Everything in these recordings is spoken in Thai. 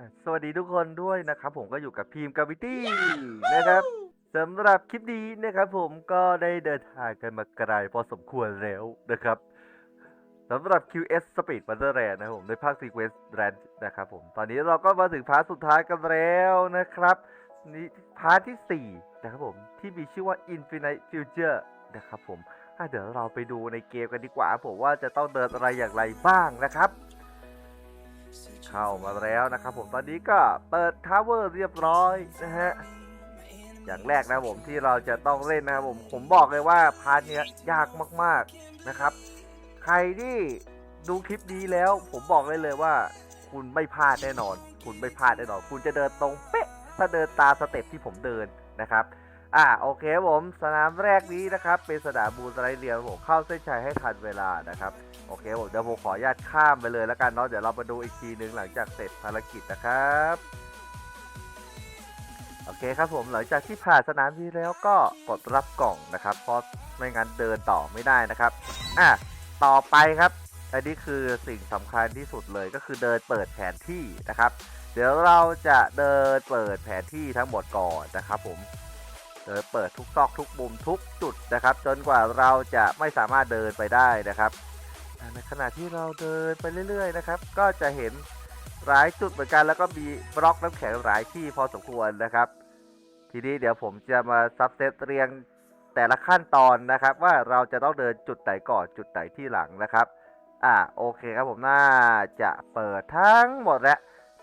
อะสวัสดีทุกคนด้วยนะครับ ผมก็อยู่กับพีมกาวิตี้นะครับสำหรับคลิปนี้นะครับ ผมก็ได้เดินทางกันมาไกลพอสมควรแล้วนะครับสำหรับ QS Speed Wonderland นะครับผมในภาค Sequence Brand นะครับผมตอนนี้เราก็มาถึงพาร์ทสุดท้ายกันแล้วนะครับนี่พาร์ทที่ 4 นะครับผมที่มีชื่อว่า Infinite Future นะครับผมอะเดี๋ยวเราไปดูในเกมกันดีกว่า ผมว่าจะต้องเดินอะไรอย่างไรบ้างนะครับ เข้ามาแล้วนะครับผมตอนนี้ก็เปิดทาวเวอร์เรียบร้อยนะฮะอย่างแรกนะผมที่เราจะต้องเล่นนะครับผมผมบอกเลยว่าพาร์ทเนี้ยยากมากๆนะครับ ใครที่ดูคลิปนี้แล้ว ผมบอกเลยเลยว่า คุณไม่พลาดแน่นอน คุณไม่พลาดแน่นอน คุณจะเดินตรงเป๊ะถ้าเดินตามสเต็ปที่ผมเดินนะครับ อ่าโอเคผมสนามแรกนี้นะครับ เป็นสนามบูสไลเรียผมเข้าเส้นชัยให้ทันเวลานะครับโอเคผมเดี๋ยวผมขออนุญาตข้ามไปเลยแล้วกันเนาะเดี๋ยวเรามาดูอีกทีหนึ่งหลังจากเสร็จภารกิจนะครับโอเคครับผมหลังจากที่ผ่านสนามนี้แล้วก็กดรับกล่องนะครับ เพราะไม่งั้นเดินต่อไม่ได้นะครับอะต่อไปครับอันนี้คือสิ่งสำคัญที่สุดเลยก็คือเดินเปิดแผนที่นะครับ เดี๋ยวเราจะเดินเปิดแผนที่ทั้งหมดก่อนนะครับผม เดินเปิดทุกซอกทุกมุมทุกจุดนะครับ จนกว่าเราจะไม่สามารถเดินไปได้นะครับในขณะที่เราเดินไปเรื่อย ๆ นะครับ ก็จะเห็นหลายจุดเหมือนกันแล้วก็มีบล็อกน้ำแข็งหลายที่พอสมควรนะครับ ทีนี้เดี๋ยวผมจะมาซับเซตเรียงแต่ละขั้นตอนนะครับ ว่าเราจะต้องเดินจุดไหนก่อนจุดไหนที่หลังนะครับ อ่าโอเคครับผมน่าจะเปิดทั้งหมดแล้ว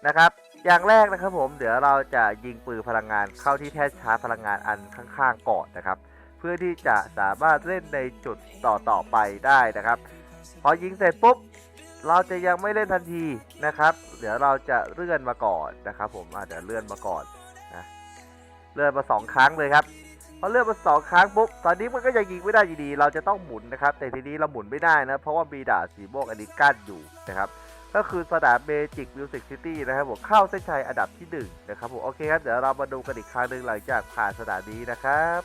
นะครับ อย่างแรกนะครับผมเดี๋ยวเราจะยิงปืนพลังงานเข้าที่แท่นชาร์จพลังงานอันข้างๆก่อนนะครับ เพื่อที่จะสามารถเล่นในจุดต่อๆไปได้นะครับ พอยิงเสร็จปุ๊บเราจะยังไม่เล่นทันทีนะครับ เดี๋ยวเราจะเลื่อนมาก่อนนะครับผมอะเดี๋ยวเลื่อนมาก่อนนะเลื่อนมาสองครั้งเลยครับพอเลื่อนมาสองครั้งปุ๊บตอนนี้มันก็ยังยิงไม่ได้อยู่ดี เราจะต้องหมุนนะครับ แต่ทีนี้เราหมุนไม่ได้นะเพราะว่ามีดาสีม่วงอันนี้กั้นอยู่นะครับ ก็คือสนามเมจิกมิวสิกซิตี้นะครับผมเข้าเส้นชัยอันดับที่หนึ่งนะครับผมโอเคครับเดี๋ยวเรามาดูกันอีกครั้งหนึ่งหลังจากผ่านสนามนี้นะครับ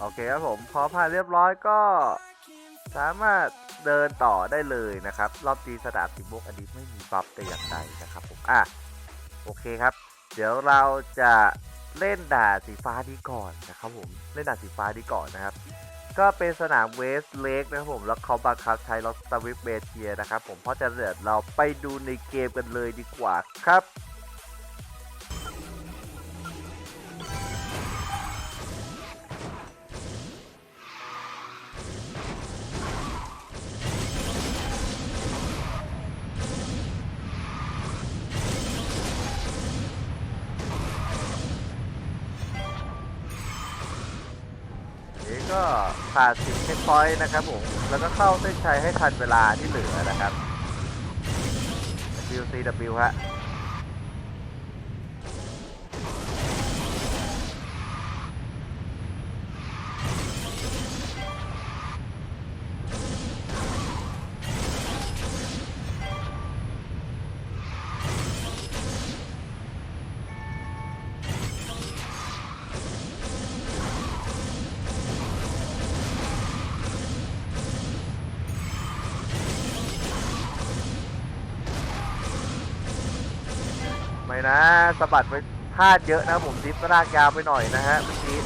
โอเคครับผมพอผ่านเรียบร้อยก็สามารถเดินต่อได้เลยนะครับ รอบตีสนามสีม่วงอันนี้ไม่มีบัฟแต่อย่างใดนะครับผมอะโอเคครับ เดี๋ยวเราจะเล่นด่าสีฟ้านี้ก่อนนะครับผมเล่นด่าสีฟ้านี้ก่อนนะครับ ก็เป็นสนามเวสเลกนะครับผมแล้วเขาบังคับใช้รถสวิฟเบเทียนะครับผมเพราะจะเดี๋ยวเราไปดูในเกมกันเลยดีกว่าครับก็ผ่านสิบ เช็คพอยต์นะครับผม แล้วก็เข้าเส้นชัยให้ทันเวลาที่เหลือนะครับ WCW ฮะ นะสะบัดไปพลาดเยอะนะผมดิฟรากยาวไปหน่อยนะฮะเมื่อกี้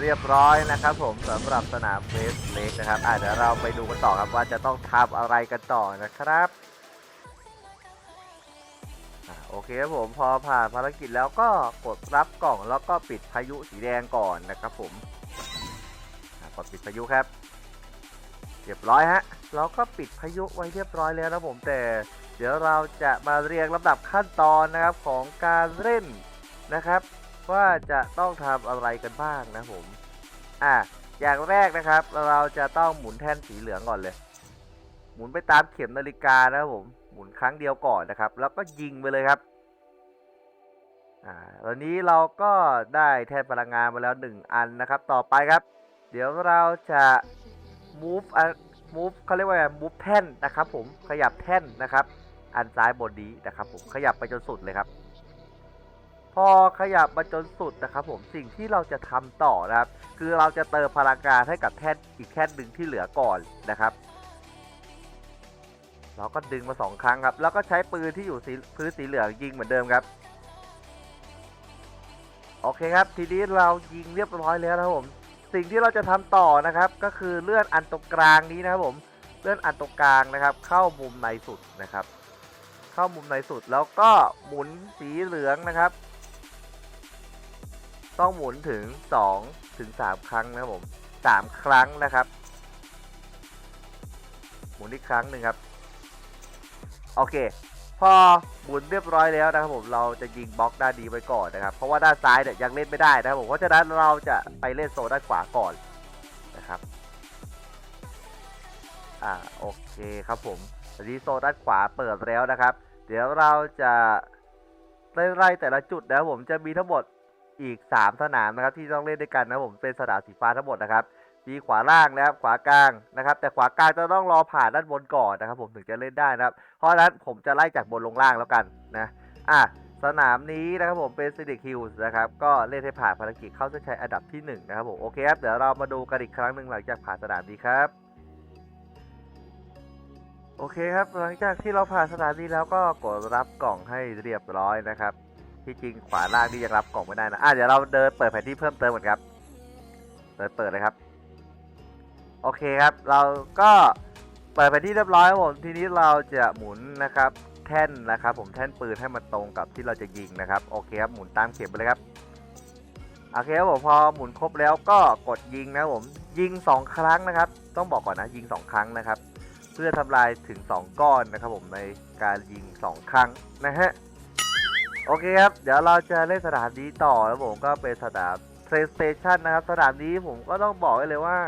เรียบร้อยนะครับ ผมสำหรับสนามเวสเล็กนะครับอะเดี๋ยวเราไปดูกันต่อครับว่าจะต้องทำอะไรกันต่อนะครับอะโอเคครับผมพอผ่านภารกิจแล้วก็กดรับกล่องแล้วก็ปิดพายุสีแดงก่อนนะครับผมกดปิดพายุครับ เรียบร้อยฮะเราก็ปิดพายุไว้เรียบร้อยแล้วนะผมแต่ เดี๋ยวเราจะมาเรียงลำดับขั้นตอนนะครับของการเล่นนะครับ ว่าจะต้องทำอะไรกันบ้างนะผม อะอย่างแรกนะครับ เราจะต้องหมุนแท่นสีเหลืองก่อนเลย หมุนไปตามเข็มนาฬิกานะครับผมหมุนครั้งเดียวก่อนนะครับ แล้วก็ยิงไปเลยครับอ่าตอนนี้เราก็ได้แท่นพลังงานมาแล้วหนึ่งอันนะครับ ต่อไปครับ เดี๋ยวเราจะ move อะ move เขาเรียกว่าไง move แท่นนะครับ ผมขยับแท่นนะครับ อันซ้ายบนนี้นะครับ ผมขยับไปจนสุดเลยครับ พอขยับมาจนสุดนะครับผมสิ่งที่เราจะทำต่อนะครับ คือเราจะเติมพลังงานให้กับแท่นอีกแท่นหนึ่งที่เหลือก่อนนะครับเราก็ดึงมาสองครั้งครับ แล้วก็ใช้ปืนที่อยู่สีพื้นสีเหลืองยิงเหมือนเดิมครับ โอเคครับ ทีนี้เรายิงเรียบร้อยแล้วนะครับผม สิ่งที่เราจะทำต่อนะครับ ก็คือเลื่อนอันตรงกลางนี้นะครับผม เลื่อนอันตรงกลางนะครับ เข้ามุมในสุดนะครับ เข้ามุมในสุดแล้วก็หมุนสีเหลืองนะครับ ต้องหมุนถึง2ถึง3ครั้งนะผม3ครั้งนะครับ หมุนอีกครั้งหนึ่งครับ โอเค พอหมุนเรียบร้อยแล้วนะครับผมเราจะยิงบล็อกด้านนี้ไว้ก่อนนะครับ เพราะว่าด้านซ้ายเนี่ยยังเล่นไม่ได้นะครับผมเพราะฉะนั้นเราจะไปเล่นโซนด้านขวาก่อนนะครับอ่าโอเคครับผมตอนนี้โซนด้านขวาเปิดแล้วนะครับ เดี๋ยวเราจะไล่แต่ละจุดนะครับผมจะมีทั้งหมด อีก 3 สนามนะครับที่ต้องเล่นด้วยกันนะผมเป็นสนามสีฟ้าทั้งหมดนะครับมีขวาล่างนะครับขวากลางนะครับ แต่ขวากลางจะต้องรอผ่านด้านบนก่อนนะครับ ผมถึงจะเล่นได้นะครับ เพราะฉะนั้นผมจะไล่จากบนลงล่างแล้วกันนะอะสนามนี้นะครับผมเป็นซิลิคิวส์นะครับก็เล่นให้ผ่านภารกิจเข้าเส้นชัยอันดับที่หนึ่งนะครับผมโอเคครับเดี๋ยวเรามาดูกันอีกครั้งหนึ่งหลังจากผ่านสนามนี้ครับโอเคครับหลังจากที่เราผ่านสถานีแล้วก็กดรับกล่องให้เรียบร้อยนะครับ ที่จริงขวาล่างนี่ยังรับกล่องไม่ได้นะอะเดี๋ยวเราเดินเปิดแผนที่เพิ่มเติมก่อนครับเดินเปิดเลยครับ โอเคครับ เราก็เปิดแผนที่เรียบร้อยครับผมทีนี้เราจะหมุนนะครับแท่นนะครับ ผมแท่นปืนให้มันตรงกับที่เราจะยิงนะครับโอเคครับหมุนตามเข็มไปเลยครับโอเคครับผมพอหมุนครบแล้วก็กดยิงนะครับผมยิงสองครั้งนะครับ ต้องบอกก่อนนะยิงสองครั้งนะครับ เพื่อทำลายถึง 2 ก้อนนะครับ ผมในการยิง 2 ครั้งนะฮะ โอเคครับ เดี๋ยวเราจะเล่นสนามนี้ต่อแล้วผมก็เป็นสนาม PlayStation นะครับ สนามนี้ผมก็ต้องบอกไว้เลยว่า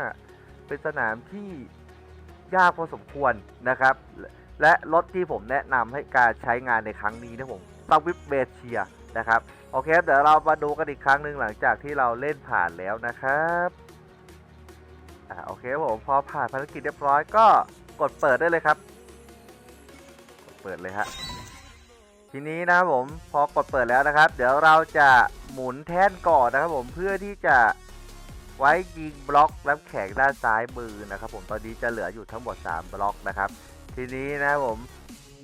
เป็นสนามที่ยากพอสมควรนะครับ และรถที่ผมแนะนำให้การใช้งานในครั้งนี้นะผมสวิปเบเชียนะครับ โอเคครับเดี๋ยวเรามาดูกันอีกครั้งหนึ่งหลังจากที่เราเล่นผ่านแล้วนะครับอ่าโอเคผมพอผ่านภารกิจเรียบร้อยก็กดเปิดได้เลยครับ กดเปิดเลยฮะ ทีนี้นะครับผมพอกดเปิดแล้วนะครับ เดี๋ยวเราจะหมุนแท่นก่อนนะครับผมเพื่อที่จะไว้ยิงบล็อกรับแขกด้านซ้ายมือนะครับ ผมตอนนี้จะเหลืออยู่ทั้งหมด 3 บล็อกนะครับ ทีนี้นะครับผม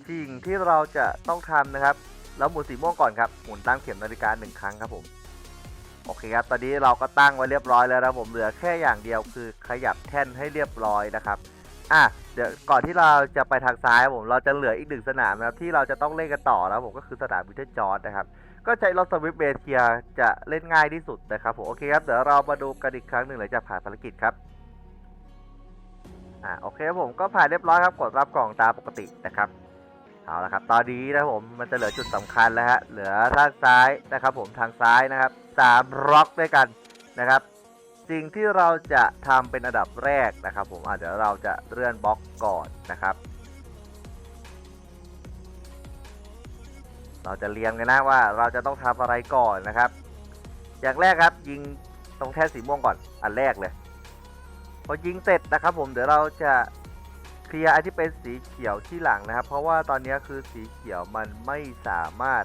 สิ่งที่เราจะต้องทำนะครับเราหมุนสีม่วงก่อนครับหมุนตามเข็มนาฬิกาหนึ่งครั้งครับผมโอเคครับตอนนี้เราก็ตั้งไว้เรียบร้อยแล้วนะผมเหลือแค่อย่างเดียวคือขยับแท่นให้เรียบร้อยนะครับ อะเดี๋ยวก่อนที่เราจะไปทางซ้ายผมเราจะเหลืออีกหนึ่งสนามนะครับที่เราจะต้องเล่นกันต่อแล้วผมก็คือสนามวิเทอร์จอร์ดนะครับก็ใช้รถสวิฟเบเทียจะเล่นง่ายที่สุดนะครับผมโอเคครับเดี๋ยวเรามาดูกันอีกครั้งหนึ่งหลังจากผ่านภารกิจครับอ่าโอเคครับผมก็ผ่านเรียบร้อยครับกดรับกล่องตามปกตินะครับเอาละครับตอนนี้นะผมมันจะเหลือจุดสำคัญแล้วฮะเหลือทางซ้ายนะครับผมทางซ้ายนะครับสามร็อกด้วยกันนะครับ สิ่งที่เราจะทำเป็นอันดับแรกนะครับ ผมอะเดี๋ยวเราจะเลื่อนบล็อกก่อนนะครับ เราจะเรียงกันนะว่าเราจะต้องทำอะไรก่อนนะครับ อย่างแรกครับยิงตรงแท่นสีม่วงก่อนอันแรกเลย พอยิงเสร็จนะครับ ผมเดี๋ยวเราจะเคลียร์อันที่เป็นสีเขียวที่หลังนะครับ เพราะว่าตอนนี้คือสีเขียวมันไม่สามารถ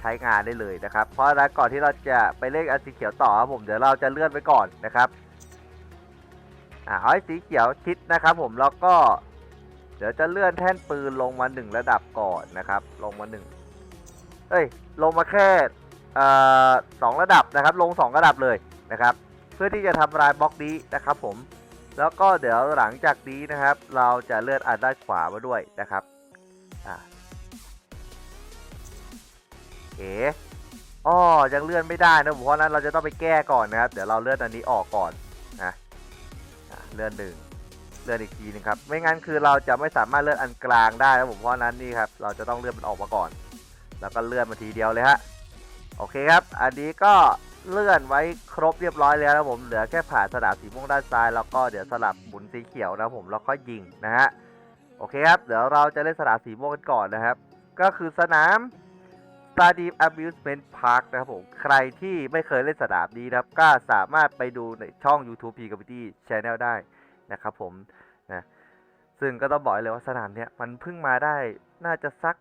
ใช้งานได้เลยนะครับ เพราะฉะนั้นก่อนที่เราจะไปเล่นอันสีเขียวต่อครับผมเดี๋ยวเราจะเลื่อนไว้ก่อนนะครับอ่าเอาสีเขียวชิดนะครับ ผมแล้วก็ เดี๋ยวจะเลื่อนแท่นปืนลงมาหนึ่งระดับก่อนนะครับ ลงมาหนึ่งเอ้ยลงมาแค่เอ่อสองระดับนะครับ ลงสองระดับเลยนะครับ เพื่อที่จะทำลายบล็อกนี้นะครับ ผม แล้วก็เดี๋ยวหลังจากนี้นะครับ เราจะเลื่อนอันด้านขวามาด้วยนะครับ เอ๋อ้อยังเลื่อนไม่ได้นะผมเพราะนั้นเราจะต้องไปแก้ก่อนนะครับ เดี๋ยวเราเลื่อนอันนี้ออกก่อนนะเลื่อนหนึ่งเลื่อนอีกทีหนึงครับ ไม่งั้นคือเราจะไม่สามารถเลื่อนอันกลางได้นะผมเพราะนั้นนี่ครับ เราจะต้องเลื่อนมันออกมาก่อน แล้วก็เลื่อนมาทีเดียวเลยฮะ โอเคครับ อันนี้ก็เลื่อนไว้ครบเรียบร้อยแล้วนะผม เหลือแค่ผ่านสนามสีม่วงด้านซ้าย แล้วก็เดี๋ยวสลับหมุนสีเขียวนะผม แล้วก็ยิงนะฮะ โอเคครับ เดี๋ยวเราจะเล่นสนามสีม่วงกันก่อนนะครับ ก็คือสนาม Stardeep Amusement Park นะครับผม ใครที่ไม่เคยเล่นสนามนี้นะครับ ก็สามารถไปดูในช่อง YouTube p c o m m i t y Channel ได้นะครับผมนะซึ่งก็ต้องบอกเลยว่าสนามเนี้ยมันเพิ่งมาได้น่าจะสัก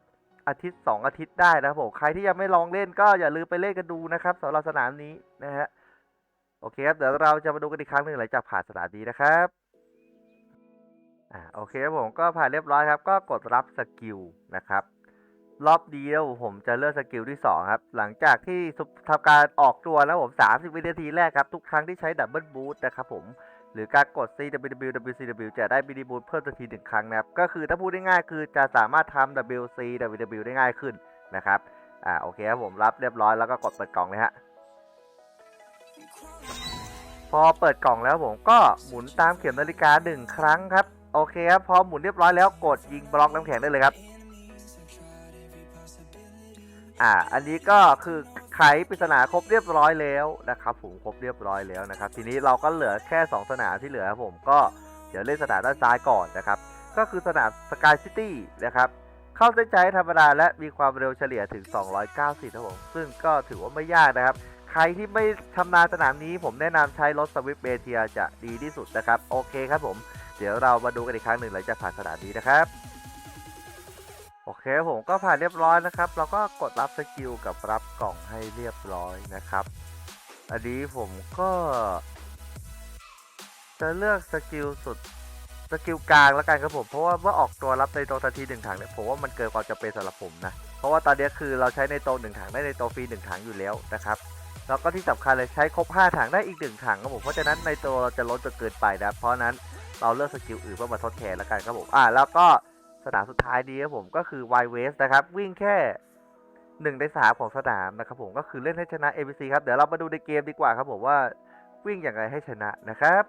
อาทิตย์ 2 อาทิตย์ได้นะครับผม ใครที่ยังไม่ลองเล่นก็อย่าลืมไปเล่นกันดูนะครับสำหรับสนามนี้นะฮะโอเคครับเดี๋ยวเราจะมาดูกันอีกครั้งหนึ่งหลังจากผ่านสนามนี้นะครับอ่าโอเคครับผมก็ผ่านเรียบร้อยครับ ก็กดรับสกิลนะครับ รอบเดียวผมจะเลือกสกิลที่ 2 ครับ หลังจากที่ทำการออกตัวแล้วผม 30 วินาทีแรกครับ ทุกครั้งที่ใช้ดับเบิลบูทนะครับผม หรือการกด cwwcw จะได้ BD Boost เพิ่มทันทีหนึ่งครั้งนะครับ ก็คือถ้าพูดง่ายๆคือจะสามารถทำ WC WW ได้ง่ายขึ้นนะครับ อ่าโอเคครับผมรับเรียบร้อยแล้วก็กดเปิดกล่องเลยฮะพอเปิดกล่องแล้วผมก็หมุนตามเข็มนาฬิกาหนึ่งครั้งครับ โอเคครับพอหมุนเรียบร้อยแล้วกดยิงบล็อกน้ำแข็งได้เลยครับ อ่า อันนี้ก็คือไขปริศนาครบเรียบร้อยแล้วนะครับผมครบเรียบร้อยแล้วนะครับ ทีนี้เราก็เหลือแค่ 2 สนามที่เหลือครับผมก็เดี๋ยวเล่นสนามด้านซ้ายก่อนนะครับ ก็คือสนามสกายซิตี้นะครับ เข้าเส้นใจธรรมดาและมีความเร็วเฉลี่ยถึง 290ครับผมซึ่งก็ถือว่าไม่ยากนะครับ ใครที่ไม่ชำนาญสนามนี้ ผมแนะนำใช้รถสวิฟเบเทียจะดีที่สุดนะครับ โอเคครับผม เดี๋ยวเรามาดูกันอีกครั้งหนึ่งหลังจากผ่านสนามนี้นะครับ โอเคผมก็ผ่านเรียบร้อยนะครับ เราก็กดรับสกิลกับรับกล่องให้เรียบร้อยนะครับ อันนี้ผมก็ จะเลือกสกิลสุดสกิลกลางแล้วกันครับผม เพราะว่าเมื่อออกตัวรับในโตทันทีหนึ่งถังเนี่ยผมว่ามันเกินความจำเป็นสำหรับผมนะ เพราะว่าตอนนี้คือเราใช้ในโตหนึ่งถังได้ในโตฟรีหนึ่งถังอยู่แล้วนะครับแล้วก็ที่สำคัญเลยใช้ครบ 5 ถังได้อีกหนึ่งถังครับผม เพราะฉะนั้นในตัวเราจะลดจนเกินไปนะ เพราะฉะนั้นเราเลือกสกิลอื่นเพื่อมาทดแทนแล้วกันครับผม อ่าแล้วก็ สนามสุดท้ายนี้ครับผมก็คือ Y West นะครับ วิ่งแค่1ในสามของสนามนะครับผมก็คือเล่นให้ชนะ ABC ครับ เดี๋ยวเรามาดูในเกมดีกว่าครับผมว่าวิ่งอย่างไรให้ชนะนะครับ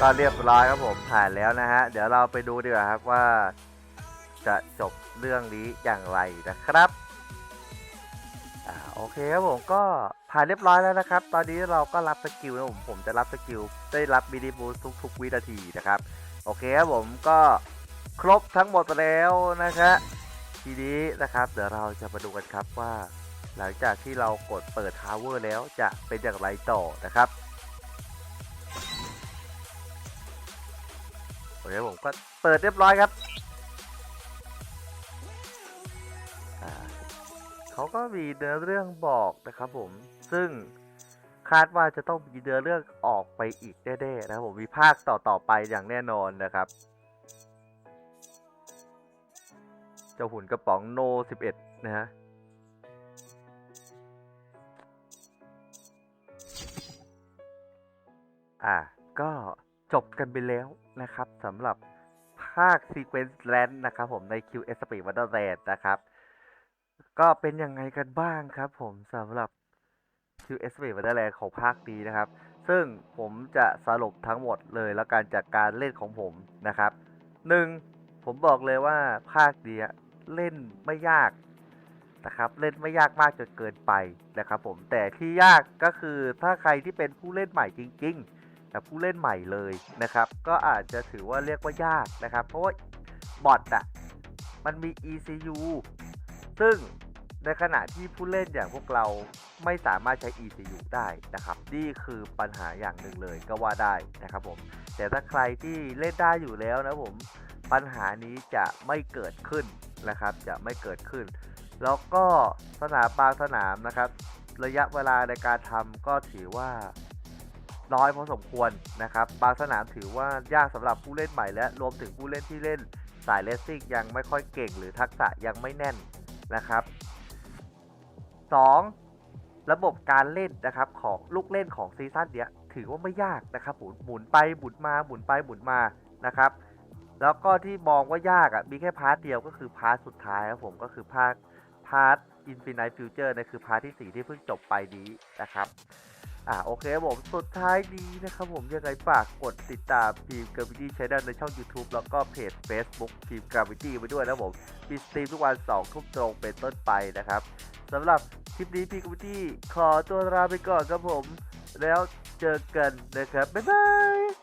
ก็เรียบร้อยครับผมผ่านแล้วนะฮะ เดี๋ยวเราไปดูดีกว่าครับว่า จะจบเรื่องนี้อย่างไรนะครับอ่าโอเคครับผมก็ผ่านเรียบร้อยแล้วนะครับ ตอนนี้เราก็รับสกิลนะผมผมจะรับสกิลได้รับมินิบูสทุกๆวินาทีนะครับ โอเคครับผมก็ครบทั้งหมดแล้วนะครับทีนี้นะครับ เดี๋ยวเราจะมาดูกันครับว่า หลังจากที่เรากดเปิดทาวเวอร์แล้วจะเป็นอย่างไรต่อนะครับ เคผมก็เปิดเรียบร้อยครับเขาก็มีเนื้อเรื่องบอกนะครับผม ซึ่งคาดว่าจะต้องมีเนื้อเรื่องออกไปอีกแน่ๆนะครับผม มีภาคต่อๆไปอย่างแน่นอนนะครับ เจ้าหุ่นกระป๋องโน 11 นะฮะอะก็ จบกันไปแล้วนะครับสำหรับภาค Sequence Land นะครับผมใน QS Speed Wonderland นะครับ ก็เป็นยังไงกันบ้างครับผมสำหรับ QS Speed Wonderland ของภาคนี้นะครับ ซึ่งผมจะสรุปทั้งหมดเลยแล้วการจากการเล่นของผมนะครับหนึ่งผมบอกเลยว่าภาคเนี้ยเล่นไม่ยากนะครับ เล่นไม่ยากมากจนเกินไปนะครับผมแต่ที่ยากก็คือถ้าใครที่เป็นผู้เล่นใหม่จริง ๆ แต่ผู้เล่นใหม่เลยนะครับ ก็อาจจะถือว่าเรียกว่ายากนะครับ เพราะว่าบอทอะมันมี ECU ซึ่งในขณะที่ผู้เล่นอย่างพวกเราไม่สามารถใช้ ECU ได้นะครับ นี่คือปัญหาอย่างหนึ่งเลยก็ว่าได้นะครับผม แต่ถ้าใครที่เล่นได้อยู่แล้วนะผม ปัญหานี้จะไม่เกิดขึ้นนะครับ จะไม่เกิดขึ้น แล้วก็สนามบางสนามนะครับ ระยะเวลาในการทำก็ถือว่า น้อยพอสมควรนะครับ บางสนามถือว่ายากสำหรับผู้เล่นใหม่และรวมถึงผู้เล่นที่เล่นสายเลสซิ่งยังไม่ค่อยเก่งหรือทักษะยังไม่แน่นนะครับ 2. ระบบการเล่นนะครับของลูกเล่นของซีซั่นเนี้ยถือว่าไม่ยากนะครับหมุนหมุนไปหมุนมาหมุนไปหมุนมานะครับ แล้วก็ที่มองว่ายากอะ่ะมีแค่พาร์ทเดียวก็คือพาร์ทสุดท้ายครับผมก็คือพาร์ทพาร์ท Infinite Future เนี่ยคือพาร์ทที่ 4 ที่เพิ่งจบไปนี้นะครับ อ่าโอเคครับผมสุดท้ายนี้นะครับผมยังไงฝากกดติดตามทีมกราฟิตี้ชแนลในช่อง YouTube แล้วก็เพจ Facebook ทีมกราฟิตี้ไว้ด้วยนะผมมีสตรีมทุกวัน2ทุ่มตรงเป็นต้นไปนะครับสำหรับคลิปนี้พี่กราฟิตี้ขอตัวลาไปก่อนครับผม แล้วเจอกันนะครับ บ๊ายบาย